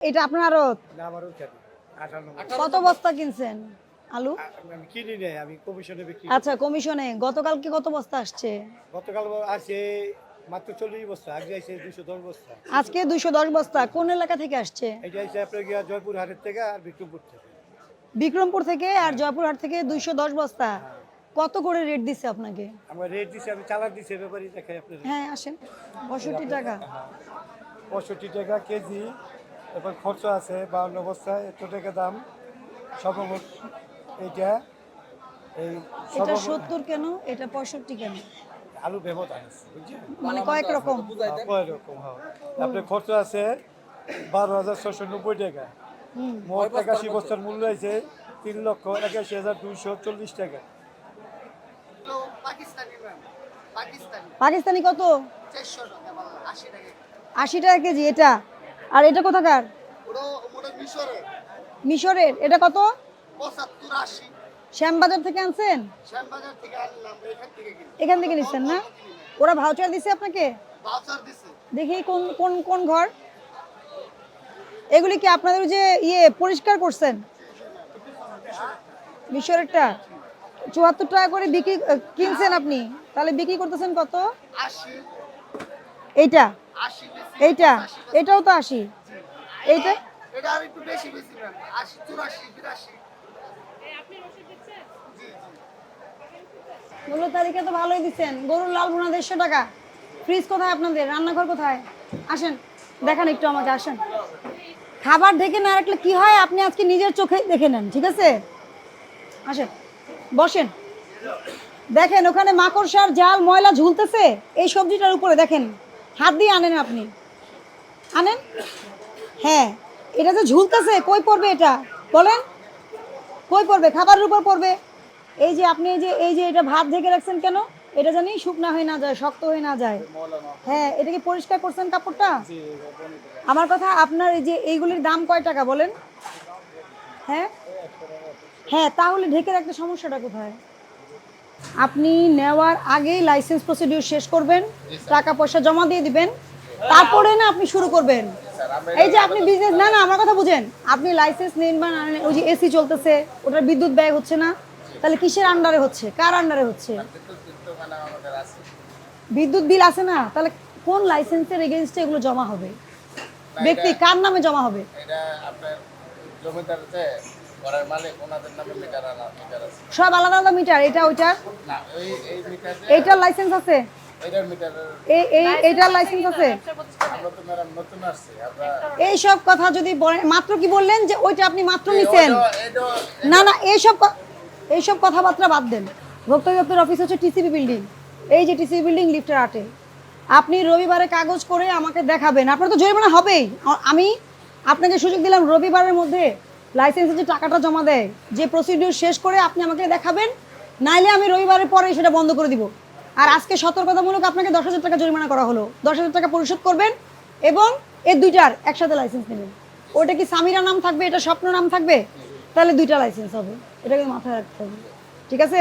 এটা আপনার আরত না আমারও খ্যাতি আঠান্ন কত বস্তা কিনছেন? আলু? আমি কিনি নেই আমি কমিশনে বিক্রি আচ্ছা কমিশনে। গতকালকে কত বস্তা আসছে? গতকাল আছে মাত্র চল্লিশ বস্তা আগে আছে দুশো দশ বস্তা। আজকে দুইশো দশ বস্তা। কোন এলাকা থেকে আসছে? এটা হচ্ছে আপনার গিয়া জয়পুর হাটের থেকে আর বিক্রমপুর থেকে। বিক্রমপুর থেকে আর জয়পুরহাট থেকে দুইশো দশ বস্তা। কত করে রেট দিছে আপনাকে? আমার রেট দিছে আমি চালাক দিছি ব্যাপারই দেখাই আপনার হ্যাঁ আসেন। পঁয়ষট্টি টাকা। পঁয়ষট্টি টাকা কেজি এবার খরচ আছে বাউন্ন বস্তা এত টাকা দাম। সর্বমোট এইটা এই এটা সত্তর কেন? এটা পঁয়ষট্টি কেন? আলু ব্যবহার আছে বুঝছেন? মানে কয়েক রকম। কয় রকম হয়। আপনার খরচ আছে বারো হাজার ছশো নব্বই টাকা। হুম। মোট একাশি বস্তার মূল্য আছে তিন লক্ষ একাশি হাজার দুইশো চল্লিশ টাকা। পাকিস্তানি পাকিস্তানি। পাকিস্তানি কত? আশি টাকা কেজি এটা? আর এটা কোথাকার? মিশরের। এটা কত? শ্যামবাজার থেকে আনছেন? এখান থেকে নিচ্ছেন না? ওরা ভাউচার দিছে আপনাকে? দেখি কোন কোন কোন ঘর? এগুলি কি আপনাদের যে ইয়ে পরিষ্কার করছেন? মিশরেরটা। চুয়াত্তর টাকা করে বিক্রি কিনছেন আপনি। তাহলে বিক্রি করতেছেন কত? এইটা। এইটা? এটাও তো আশি। এইটা? এটা আর একটু বেশি বেশি ম্যাম চুরাশি বিরাশি। মূল্য তালিকা তো ভালোই দিচ্ছেন। গরুর লাল ভুনা দেড়শো টাকা। ফ্রিজ কোথায় আপনাদের? রান্নাঘর কোথায়? আসেন দেখান একটু আমাকে আসেন। খাবার ঢেকে না রাখলে কি হয়? আপনি আজকে নিজের চোখে দেখে নেন ঠিক আছে? আসেন বসেন। দেখেন ওখানে মাকড়সার জাল ময়লা ঝুলতেছে। এই সবজিটার উপরে দেখেন। হাত দিয়ে আনেন আপনি। আনেন? হ্যাঁ। এটা যে ঝুলতেছে, কই পড়বে এটা? বলেন। কই পড়বে? খাবারের উপর পড়বে। এই যে আপনি যে, এই যে এটা ভাত ঢেকে রাখছেন কেন? এটা জানি শুকনা হয়ে না যায়, শক্ত হয়ে না যায়। হ্যাঁ এটা কি পরিষ্কার করছেন কাপড়টা? আমার কথা, আপনার এই যে এইগুলির দাম কয় টাকা বলেন? হ্যাঁ? হ্যাঁ তাহলে ঢেকে রাখতে সমস্যাটা কোথায়? আপনি নেওয়ার আগেই লাইসেন্স প্রসিডিউর শেষ করবেন টাকা পয়সা জমা দিয়ে দিবেন তারপরে না আপনি শুরু করবেন। এই যে আপনি বিজনেস না না আমার কথা বুঝেন। আপনি লাইসেন্স নেন বা না ওই যে এসি চলতেছে ওটার বিদ্যুৎ ব্যয় হচ্ছে না তাহলে কিসের আন্ডারে হচ্ছে? কার আন্ডারে হচ্ছে? বিদ্যুৎ বিল আছে না তাহলে কোন লাইসেন্সের এগেনস্টে এগুলো জমা হবে? ব্যক্তি কার নামে জমা হবে? এটা আপনার জমিদার ঘরের মালিক ওনাদের নামে মিটার আনা মিটার আছে। সব আলাদা আলাদা মিটার এটা ওইটার না ওই এই মিটার এইটার লাইসেন্স আছে? এটার মিটারের এই এই এইটার লাইসেন্স আছে? আমরা তো ম্যাডাম নতুন আসছি আমরা এই সব কথা যদি বলেন মাত্র কি বললেন যে ওইটা আপনি মাত্র নিছেন? না না এইসব ক- এইসব কথাবার্তা বাদ দেন। ভোক্তা দপ্তর অফিস হচ্ছে টিসিবি বিল্ডিং এই যে টিসিবি বিল্ডিং লিফটের আটে। আপনি রবিবারে কাগজ করে আমাকে দেখাবেন। আপনার তো জরিমানা হবেই। আমি আপনাকে সুযোগ দিলাম রবিবারের মধ্যে লাইসেন্সের যে টাকাটা জমা দেয়, যে প্রসিডিউর শেষ করে আপনি আমাকে দেখাবেন, নাইলে আমি রবিবারের পরে সেটা বন্ধ করে দিব। আর আজকে সতর্কতামূলক আপনাকে দশ হাজার টাকা জরিমানা করা হলো। দশ হাজার টাকা পরিশোধ করবেন এবং এর দুইটার একসাথে লাইসেন্স নেবেন। ওটা কি সামিরা নাম থাকবে? এটা স্বপ্ন নাম থাকবে? তাহলে দুইটা লাইসেন্স হবে। এটা কিন্তু মাথায় রাখতে হবে। ঠিক আছে?